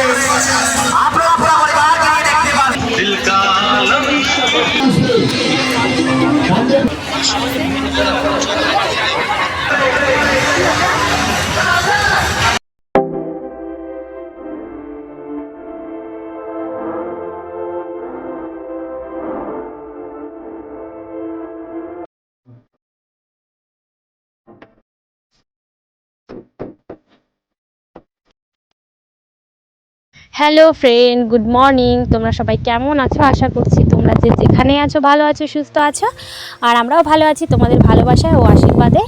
谢谢大家。হ্যালো friend, good morning. তোমরা সবাই কেমন আছো? আশা করছি তোমরা যে যেখানে আছো ভালো আছো, সুস্থ আছো। আর আমরাও ভালো আছি তোমাদের ভালোবাসায় ও আশীর্বাদে।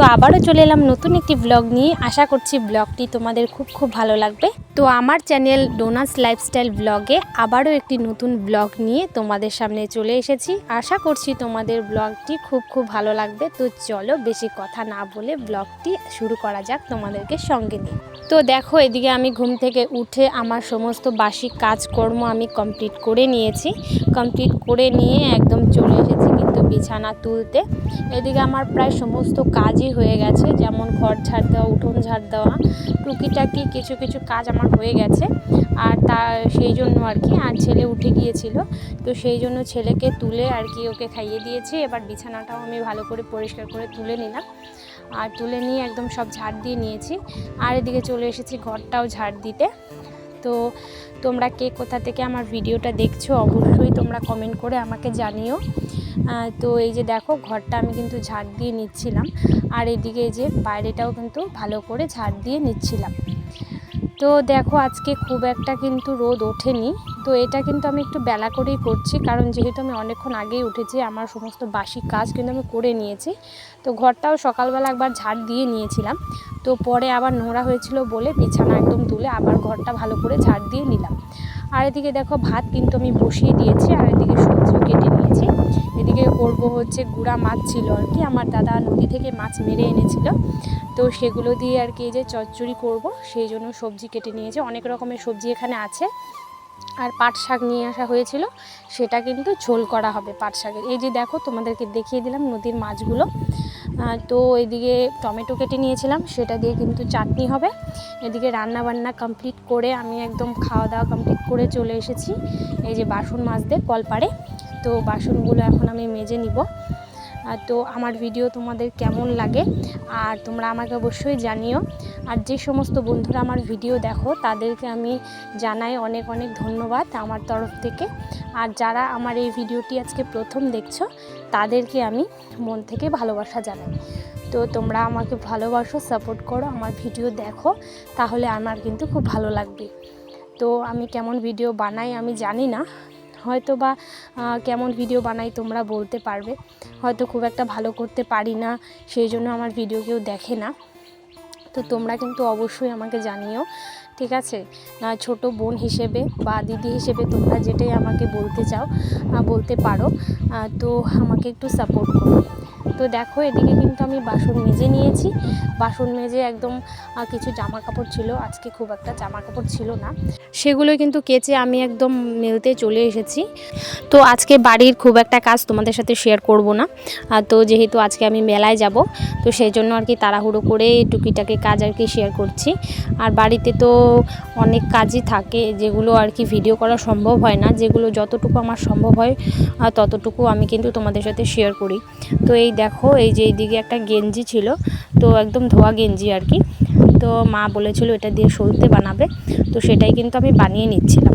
তো আবারও চলে এলাম নতুন একটি ব্লগ নিয়ে। আশা করছি ব্লগটি তোমাদের খুব খুব ভালো লাগবে। তো আমার চ্যানেল ডোনাস লাইফস্টাইল ব্লগে আবারও একটি নতুন ব্লগ নিয়ে তোমাদের সামনে চলে এসেছি। আশা করছি তোমাদের ব্লগটি খুব খুব ভালো লাগবে। তো চলো বেশি কথা না বলে ব্লগটি শুরু করা যাক তোমাদেরকে সঙ্গে নিয়ে। তো দেখো, এদিকে আমি ঘুম থেকে উঠে আমার সমস্ত বাসি কাজকর্ম আমি কমপ্লিট করে নিয়েছি। কমপ্লিট করে নিয়ে একদম চলে এসেছি। বিছানা তুলতে। এদিকে আমার প্রায় সমস্ত কাজই হয়ে গেছে, যেমন ঘর ঝাড় দেওয়া, উঠোন ঝাড় দেওয়া, টুকিটাকি কিছু কিছু কাজ আমার হয়ে গেছে। আর তা, সেই জন্য আর কি, আর ছেলে উঠে গিয়েছিল। তো সেই জন্য ছেলেকে তুলে আর কি ওকে খাইয়ে দিয়েছি। এবার বিছানাটাও আমি ভালো করে পরিষ্কার করে তুলে নিলাম। আর তুলে নিয়ে একদম সব ঝাড় দিয়ে নিয়েছি। আর এদিকে চলে এসেছি ঘরটাও ঝাড় দিতে। তো তোমরা কে কোথা থেকে আমার ভিডিওটা দেখছ, অবশ্যই তোমরা কমেন্ট করে আমাকে জানিও। তো এই যে দেখো, ঘরটা আমি কিন্তু ঝাড় দিয়ে নিচ্ছিলাম। আর এদিকে এই যে বাইরেটাও কিন্তু ভালো করে ঝাড় দিয়ে নিচ্ছিলাম। তো দেখো, আজকে খুব একটা কিন্তু রোদ ওঠেনি। তো এটা কিন্তু আমি একটু বেলা করেই করছি, কারণ যেহেতু আমি অনেকক্ষণ আগেই উঠেছি, আমার সমস্ত বাসি কাজ কিন্তু আমি করে নিয়েছি। তো ঘরটাও সকালবেলা একবার ঝাড় দিয়ে নিয়েছিলাম। তো পরে আবার নোংরা হয়েছিল বলে বিছানা একদম তুলে আবার ঘরটা ভালো করে ঝাড় দিয়ে নিলাম। আর এদিকে দেখো, ভাত কিন্তু আমি বসিয়ে দিয়েছি, আর এদিকে সবজিও কেটে নিয়েছি। এদিকে করব হচ্ছে গুড়া মাছ ছিল আর কি। আমার দাদা নদী থেকে মাছ মেরে এনেছিল। তো সেগুলো দিয়ে আর কি যে চচ্চড়ি করব, সেই জন্য সবজি কেটে নিয়েছে। অনেক রকমের সবজি এখানে আছে। আর পাট শাক নিয়ে আসা হয়েছিল, সেটা কিন্তু ঝোল করা হবে পাট শাকের। এই যে দেখো, তোমাদেরকে দেখিয়ে দিলাম নদীর মাছগুলো। তো এদিকে টমেটো কেটে নিয়েছিলাম, সেটা দিয়ে কিন্তু চাটনি হবে। এদিকে রান্না বান্না কমপ্লিট করে আমি একদম খাওয়া দাওয়া কমপ্লিট করে চলে এসেছি। এই যে বাসন মাজতে কলপাড়ে। তো বাসনগুলো এখন আমি মেজে নিব। তো আমার ভিডিও তোমাদের কেমন লাগে, আর তোমরা আমাকে অবশ্যই জানিও। আর যে সমস্ত বন্ধুরা আমার ভিডিও দেখো, তাদেরকে আমি জানাই অনেক অনেক ধন্যবাদ আমার তরফ থেকে। আর যারা আমার এই ভিডিওটি আজকে প্রথম দেখছ, তাদেরকে আমি মন থেকে ভালোবাসা জানাই। তো তোমরা আমাকে ভালোবাসো, সাপোর্ট করো, আমার ভিডিও দেখো, তাহলে আমার কিন্তু খুব ভালো লাগবে। তো আমি কেমন ভিডিও বানাই আমি জানি না হয়তো বা কেমন ভিডিও বানাই তোমরা বলতে পারবে। হয়তো খুব একটা ভালো করতে পারি না, সেই জন্য আমার ভিডিও কেউ দেখে না। তো তোমরা কিন্তু অবশ্যই আমাকে জানিও, ঠিক আছে? না ছোট বোন হিসেবে বা দিদি হিসেবে তোমরা যেটাই আমাকে বলতে চাও বলতে পারো। তো আমাকে একটু সাপোর্ট করো। তো দেখো, এদিকে কিন্তু আমি বাসন মেজে নিয়েছি। বাসন মেজে একদম কিছু জামা কাপড় ছিল। আজকে খুব একটা জামা কাপড় ছিল না। সেগুলো কিন্তু কেচে আমি একদম মেলতে চলে এসেছি। তো আজকে বাড়ির খুব একটা কাজ তোমাদের সাথে শেয়ার করব না। তো যেহেতু আজকে আমি মেলায় যাব, তো সেই জন্য আর কি তাড়াহুড়ো করে টুকিটাকি কাজ আর কি শেয়ার করছি। আর বাড়িতে তো অনেক কাজই থাকে, যেগুলো আর কি ভিডিও করা সম্ভব হয় না। যেগুলো যতটুকু আমার সম্ভব হয় ততটুকু আমি কিন্তু তোমাদের সাথে শেয়ার করি। তো এই দেখো এই যে এইদিকে একটা গেঞ্জি ছিল তো একদম ধোয়া গেঞ্জি আর কি। তো মা বলেছিল এটা দিয়ে সরুতে বানাবে তো সেটাই কিন্তু আমি বানিয়ে নিচ্ছিলাম।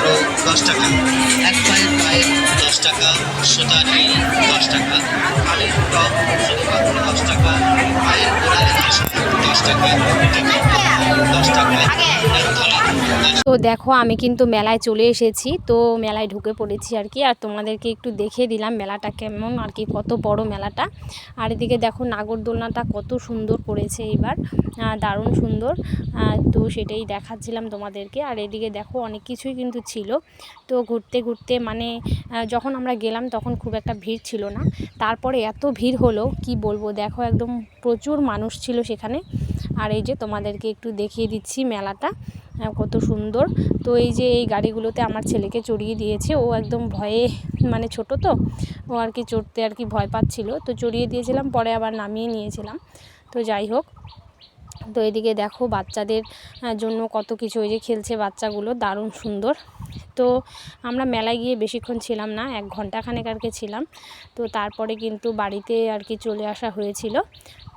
দশ টাকা। এক পায়ের পায়ে দশ টাকা সোতা নীল দশ টাকা, কালের টপ দশ টাকা, পায়ের গোড়ালে দশ টাকা তো দেখো, আমি কিন্তু মেলায় চলে এসেছি। তো মেলায় ঢুকে পড়েছি আর কি। আর তোমাদেরকে একটু দেখিয়ে দিলাম মেলাটা কেমন আর কি, কত বড় মেলাটা। আর এদিকে দেখো, নাগরদোলনাটা কত সুন্দর করেছে এবার। দারুণ সুন্দর। তো সেটাই দেখাচ্ছিলাম তোমাদেরকে। আর এদিকে দেখো, অনেক কিছুই কিন্তু ছিল। তো ঘুরতে ঘুরতে মানে যখন আমরা গেলাম তখন খুব একটা ভিড় ছিল না। তারপরে এত ভিড় হলো, কি বলব? দেখো, একদম প্রচুর মানুষ ছিল সেখানে। আর এই যে তোমাদেরকে একটু দেখিয়ে দিচ্ছি মেলাটা। কত সুন্দর। তো এই যে এই গাড়িগুলোতে আমার ছেলেকে চড়িয়ে দিয়েছে, ও একদম ভয়ে মানে ছোট তো, ও আর কি চড়তে আর কি ভয় পাচ্ছিল। তো চড়িয়ে দিয়েছিলাম, পরে আবার নামিয়ে নিয়েছিলাম। তো যাই হোক, তো এদিকে দেখো বাচ্চাদের জন্য কত কিছু, ওই যে খেলছে বাচ্চাগুলো, দারুণ সুন্দর। তো আমরা মেলায় গিয়ে বেশিক্ষণ ছিলাম না, এক ঘণ্টা খানেক আর কি ছিলাম। তো তারপরে কিন্তু বাড়িতে আর কি চলে আসা হয়েছিল।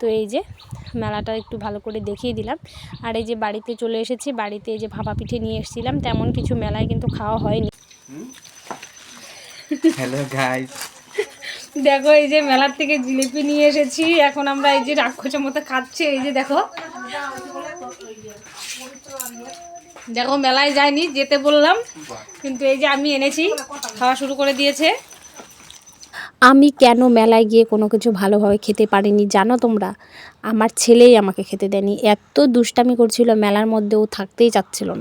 তো এই যে মেলাটা একটু ভালো করে দেখিয়ে দিলাম। আর এই যে বাড়িতে চলে এসেছি বাড়িতে এই যে ভাপা পিঠে নিয়ে এসেছিলাম তেমন কিছু মেলায় কিন্তু খাওয়া হয়নি। হ্যালো গাইস দেখো এই যে মেলার থেকে জিলিপি নিয়ে এসেছি এখন আমরা এই যে রাক্ষসের মতো খাচ্ছি এই যে দেখো। দেখো মেলায় যায়নি যেতে বললাম কিন্তু এই যে আমি এনেছি খাওয়া শুরু করে দিয়েছে। আমি কেন মেলায় গিয়ে কোনো কিছু ভালোভাবে খেতে পারিনি জানো তোমরা? আমার ছেলেই আমাকে খেতে দেয়নি। এত দুষ্টামি করছিল, মেলার মধ্যে ও থাকতেই চাচ্ছিল না।